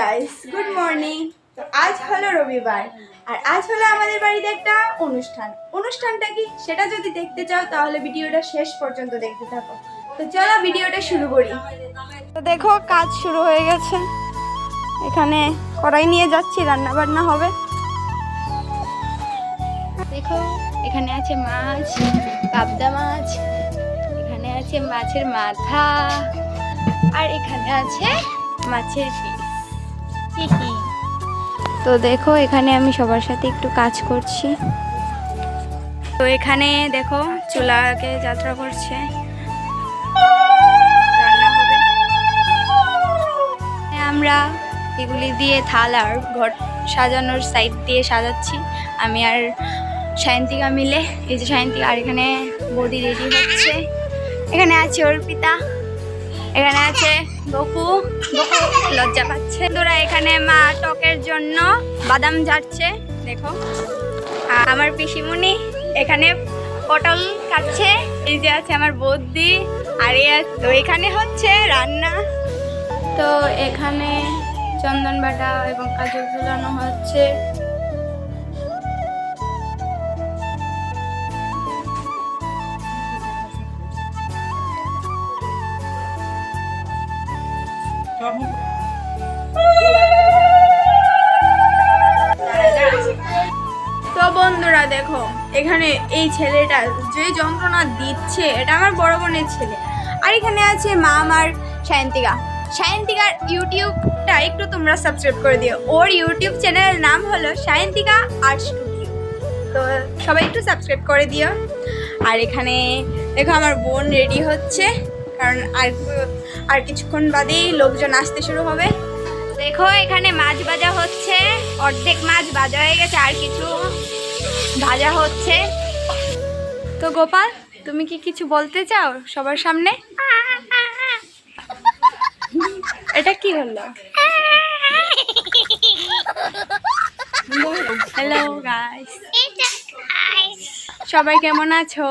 Guys good morning আজ হলো রবিবার, আর আজ হলো আমাদের বাড়িতে একটা অনুষ্ঠান। অনুষ্ঠানটা কি? সেটা যদি দেখতে চাও, তাহলে ভিডিওটা শেষ পর্যন্ত দেখতে থাকো। তো চলো ভিডিওটা শুরু করি। তো দেখো, কাজ শুরু হয়ে গেছে। এখানে কড়াই নিয়ে যাচ্ছি রান্না বান্না হবে। দেখো, এখানে আছে মাছ, পাবদা মাছ, এখানে আছে মাছের মাথা, আর এখানে আছে মাছের পিস তো দেখো, এখানে আমি সবার সাথে একটু কাজ করছি। তো এখানে দেখো, চুলাকে যাত্রা করছে। আমরা এগুলি দিয়ে থাল আর ঘর সাজানোর সাইড দিয়ে সাজাচ্ছি। আমি আর সায়ন্তিকা মিলে, এই যে সায়ন্তিকা, আর এখানে বৌদি রেডি হচ্ছে। এখানে আছে অর্পিতা। এখানে আছে বকু। বকু লজ্জা পাচ্ছে। তোরা এখানে মা টকের জন্য বাদাম যাচ্ছে দেখো। আমার পিসিমণি এখানে পটল কাটছে এই যে আছে আমার বৌদি। আর তো এখানে হচ্ছে রান্না। তো এখানে চন্দন বাটা এবং কাজল ঝুলানো হচ্ছে। তো বন্ধুরা দেখো, এখানে এই ছেলেটা যে যন্ত্রণা দিচ্ছে, এটা আমার বড় বোনের ছেলে। আর এখানে আছে মা আমার সায়ন্তিকা। সায়ন্তিকার ইউটিউবটা একটু তোমরা সাবস্ক্রাইব করে দিও। ওর ইউটিউব চ্যানেলের নাম হলো সায়ন্তিকা আর্ট স্টুডিও। তো সবাই একটু সাবস্ক্রাইব করে দিও। আর এখানে দেখো আমার বোন রেডি হচ্ছে। কারণ আর আর কিছুক্ষণ বাদেই লোকজন আসতে শুরু হবে। দেখো এখানে মাছ ভাজা হচ্ছে। অর্ধেক মাছ ভাজা হয়ে গেছে আর কিছু ভাজা হচ্ছে। তো গোপাল তুমি কি কিছু বলতে চাও সবার সামনে? এটা কি হলো? হ্যালো গাইস সবাই কেমন আছো।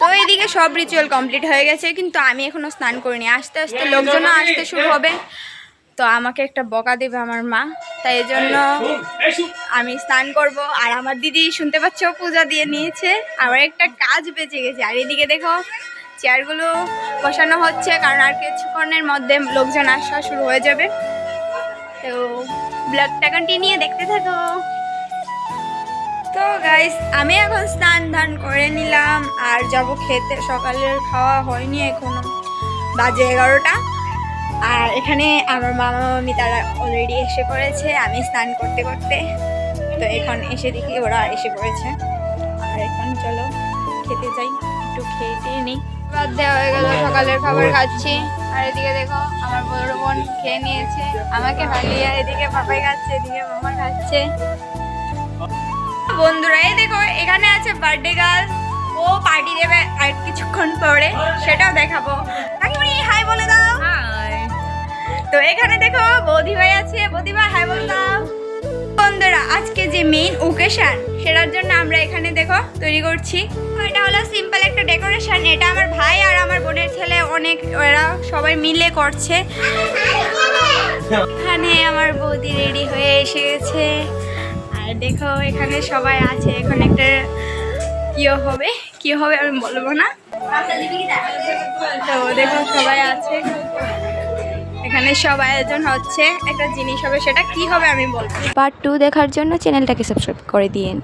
তো এইদিকে সব রিচুয়াল কমপ্লিট হয়ে গেছে কিন্তু আমি এখনও স্নান করিনি। আস্তে আস্তে লোকজনও আসতে শুরু হবে। তো আমাকে একটা বকা দেবে আমার মা তাই জন্য আমি স্নান করব। আর আমার দিদি শুনতে পাচ্ছ? পূজা দিয়ে নিয়েছে। আমার একটা কাজ বেঁচে গেছে। আর এদিকে দেখো চেয়ারগুলো বসানো হচ্ছে কারণ আর কিছুক্ষণের মধ্যে লোকজন আসা শুরু হয়ে যাবে। তো ব্লগটা কন্টিনিউ দেখতে থাকো। গাইস আমি এখন স্নান ধান করে নিলাম আর যাব খেতে। সকালের খাওয়া হয়নি এখনও। বাজে এগারোটা। আর এখানে আমার মামা মামি তারা অলরেডি এসে পড়েছে আমি স্নান করতে করতে। তো এখন এসে দেখি ওরা এসে পড়েছে। আর এখন চলো খেতে যাই একটু খেতে নিই। বাদ দেওয়া হয়ে গেল সকালের খাবার খাচ্ছি। আর এদিকে দেখো আমার বড় বোন খেয়ে নিয়েছে। আমাকে হালিয়ে এদিকে পাপাই খাচ্ছে এদিকে মামা খাচ্ছে। বন্ধুরা এই দেখো এখানে আছে বার্থডে গার্ল ও পার্টি দেবে আর কিছুক্ষণ পরে সেটাও দেখাবো। কাকিমণি হাই বলে দাও। তো এখানে দেখো বৌদি ভাই আছে। বৌদি ভাই হাই বলে দাও। বন্ধুরা আজকে যে মেইন ওকেশন সেটার জন্য আমরা এখানে দেখো তৈরি করছি। এটা হলো সিম্পল একটা ডেকোরেশন এটা আমার ভাই আর আমার বোনের ছেলে অনেক ওরা সবাই মিলে করছে। এখানে আমার বৌদি রেডি হয়ে এসে গেছে আর দেখো, এখানে সবাই আছে। এখন একটা কি হবে। কি হবে আমি বলব না? তো দেখো, সবাই আছে। এখানে সব আয়োজন হচ্ছে। একটা জিনিস হবে সেটা কি হবে আমি বলব। পার্ট টু দেখার জন্য চ্যানেলটাকে সাবস্ক্রাইব করে দিন